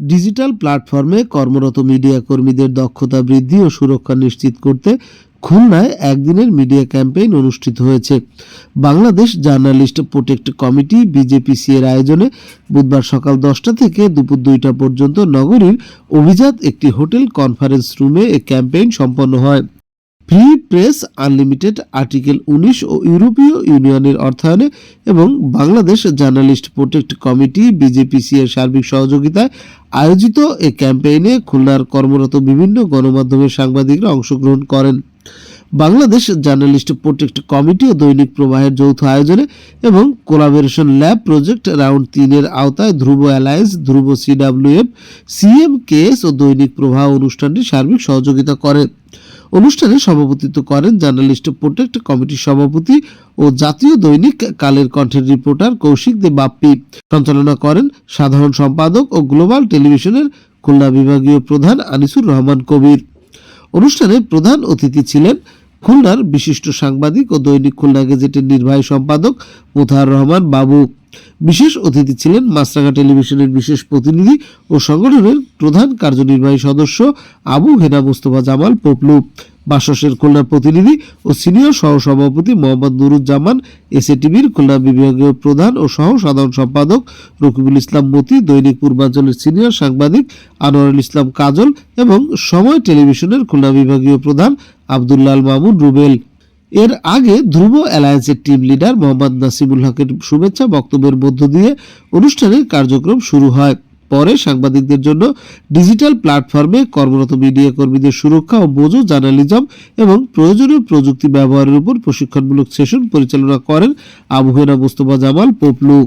Digital প্ল্যাটফর্মে কর্মরত media কর্মীদের দক্ষতা বৃদ্ধি ও সুরক্ষা নিশ্চিত করতে খুলনায় একদিনের মিডিয়া ক্যাম্পেইন অনুষ্ঠিত হয়েছে। Bangladesh journalist protect committee BJPC এর আয়োজনে বুধবার সকাল দশটা থেকে দুপুর দুইটা পর্যন্ত নগরীর অভিজাত একটি হোটেল কনফারেন্স রুমে এ ক্যাম্পেইন সম্পন্ন হয়। ফ্রি প্রেস আনলিমিটেড আর্টিকেল উনিশ ও ইউরোপীয় ইউনিয়নের অর্থায়নে এবং Bangladesh journalist protect committee BJPC এর সার্বিক সহযোগিতায় আয়োজিত এ ক্যাম্পেইনে খুলনার কর্মরত বিভিন্ন গণমাধ্যমের সাংবাদিকরা অংশগ্রহণ করেন। বাংলাদেশ জার্নালিস্ট প্রোটেক্ট কমিটি ও দৈনিক প্রবাহের যৌথ আয়োজনে এবং কোলাবোরেশন ল্যাব প্রজেক্ট রাউন্ড তিনের আওতায় Dhruba alliance, Dhruba CWF, CM, KS ও দৈনিক প্রবাহ অনুষ্ঠানটি সার্বিক সহযোগিতা করে। অনুষ্ঠানে সভাপতিত্ব করেন জার্নালিস্ট প্রোটেক্ট কমিটির সভাপতি ও জাতীয় দৈনিক কালের কণ্ঠের রিপোর্টার কৌশিক দে বাপ্পি। সঞ্চালনা করেন সাধারণ সম্পাদক ও গ্লোবাল টেলিভিশনের খুলনা বিভাগীয় প্রধান আনিসুর রহমান কবির। অনুষ্ঠানে প্রধান অতিথি ছিলেন খুলনার বিশিষ্ট সাংবাদিক ও দৈনিক খুলনা গেজেটের নির্বাহী সম্পাদক মুথার রহমান বাবু। বিশেষ অতিথি ছিলেন মাছরাঙা টেলিভিশনের বিশেষ প্রতিনিধি ও সংগঠনের প্রধান কার্যনির্বাহী সদস্য আবু হেনা মোস্তফা জামাল পপলু। বাসসের খুলনা প্রতিনিধি ও সিনিয়র সহসভাপতি মোহাম্মদ নুরুজ্জামান এসএটিভির খুলনা বিভাগীয় প্রধান ও সহ সাধারণ সম্পাদক রকিবুল ইসলাম মতি, দৈনিক পূর্বাঞ্চলের সিনিয়র সাংবাদিক আনোয়ারুল ইসলাম কাজল এবং সময় টেলিভিশনের খুলনা বিভাগীয় প্রধান আবদুল্লাল মামুন রুবেল। এর আগে ধ্রুব অ্যালায়েন্সের টিম লিডার মোহাম্মদ নাসিমুল হকের শুভেচ্ছা বক্তব্যের মধ্য দিয়ে অনুষ্ঠানের কার্যক্রম শুরু হয়। পরে সাংবাদিকদের জন্য ডিজিটাল প্ল্যাটফর্মে কর্মরত মিডিয়া কর্মীদের সুরক্ষা ও বোঝো, জার্নালিজম এবং প্রয়োজনীয় প্রযুক্তি ব্যবহারের উপর প্রশিক্ষণমূলক সেশন পরিচালনা করেন আবহেনা মোস্তফা জামাল, পোপলু।